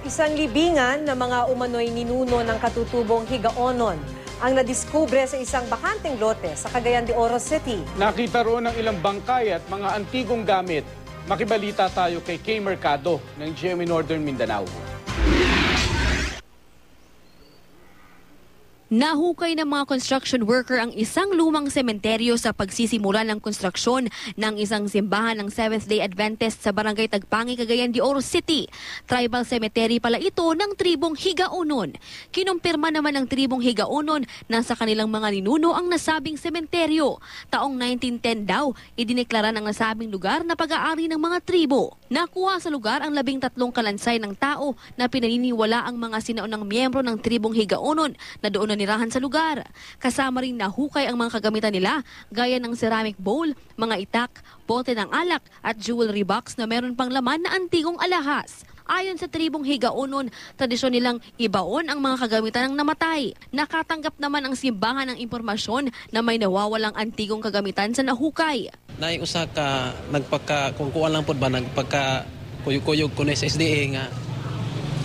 Isang libingan ng mga umano'y ninuno ng katutubong Higaonon ang nadiskubre sa isang bakanteng lote sa Cagayan de Oro City. Nakita roon ng ilang bangkay at mga antigong gamit. Makibalita tayo kay Kay Mercado ng GMA Northern Mindanao. Nahukay ng mga construction worker ang isang lumang sementeryo sa pagsisimula ng konstruksyon ng isang simbahan ng Seventh-day Adventist sa Barangay Tagpangi, Cagayan de Oro City. Tribal cemetery pala ito ng tribong Higaonon. Kinumpirma naman ng tribong Higaonon na sa kanilang mga ninuno ang nasabing sementeryo. Taong 1910 daw, idineklara ng nasabing lugar na pag-aari ng mga tribo. Nakuha sa lugar ang labing tatlong kalansay ng tao na pinaniniwala ang mga sinaunang miyembro ng tribong Higaonon na doon nanirahan sa lugar. Kasama rin nahukay ang mga kagamitan nila gaya ng ceramic bowl, mga itak, bote ng alak at jewelry box na meron pang laman na antigong alahas. Ayon sa tribong Higaonon, tradisyon nilang ibaon ang mga kagamitan ng namatay. Nakatanggap naman ang simbahan ng impormasyon na may nawawalang antigong kagamitan sa nahukay. Nay usa ka nagpaka kung kuan lang pod ba nagpaka kuyog-kuyog kuno sa SDA nga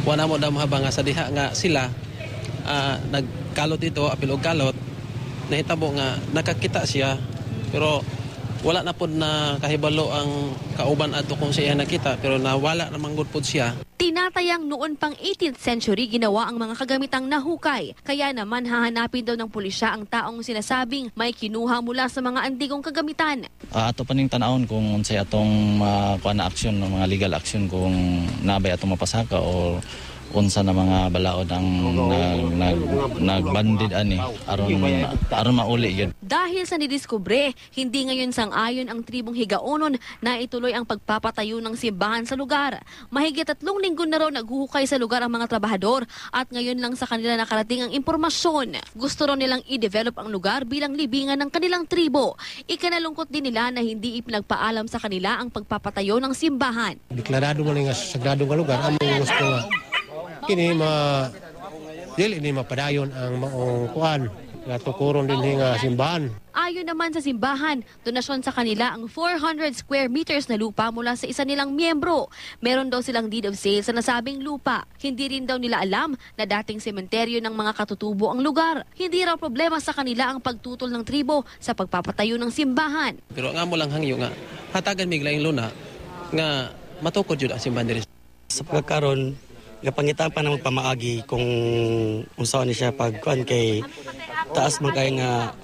wala mo daw mahabang sa diha nga sila ah, nagkalot dito apil og kalot nahitabo nga nakakita siya pero wala na pod na kahibalo ang kauban adto kung siya nakita pero nawala naman gud pod siya Tinatayang noon pang 18th century ginawa ang mga kagamitang nahukay. Kaya naman hahanapin daw ng pulisya ang taong sinasabing may kinuha mula sa mga antigong kagamitan. Ah, ato pa ning tanawon kung unsay atong uh, na aksyon mga legal action kung nabay atong mapasaka o unsa na mga balaod ang nag nag nagbandid ani aron aron mauli gyud Dahil sa nidiskubre, hindi ngayon sang-ayon ang tribong Higaonon na ituloy ang pagpapatayo ng simbahan sa lugar. Mahigit tatlong linggo na raw naghuhukay sa lugar ang mga trabahador at ngayon lang sa kanila nakarating ang impormasyon. Gusto raw nilang i-develop ang lugar bilang libingan ng kanilang tribo. Ikanalungkot din nila na hindi ipinagpaalam sa kanila ang pagpapatayo ng simbahan. deklarado mo nga sa sagradong nga lugar amo gusto nga kini ma dili ni mapadayon ang maong kuan nga tukuron din nga simbahan Ayon naman sa simbahan, donasyon sa kanila ang 400 square meters na lupa mula sa isa nilang miyembro. Meron daw silang deed of sale sa nasabing lupa. Hindi rin daw nila alam na dating sementeryo ng mga katutubo ang lugar. Hindi raw problema sa kanila ang pagtutol ng tribo sa pagpapatayo ng simbahan. pero nga mo lang hangyo nga hatagan mig laing luna nga matukod jud ang simbahan diri sa pagkakaroon nga pangitaan pa na magpamaagi kung unsa ni siya pagkuan kay taas man kay nga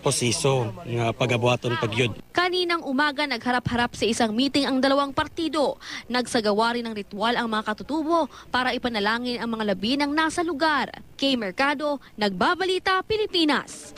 posiso nga pagabuhaton pagyud Kaninang umaga nagharap-harap sa isang meeting ang dalawang partido. Nagsagawa rin ng ritual ang mga katutubo para ipanalangin ang mga labi ng nasa lugar. Kay Mercado, Nagbabalita, Pilipinas.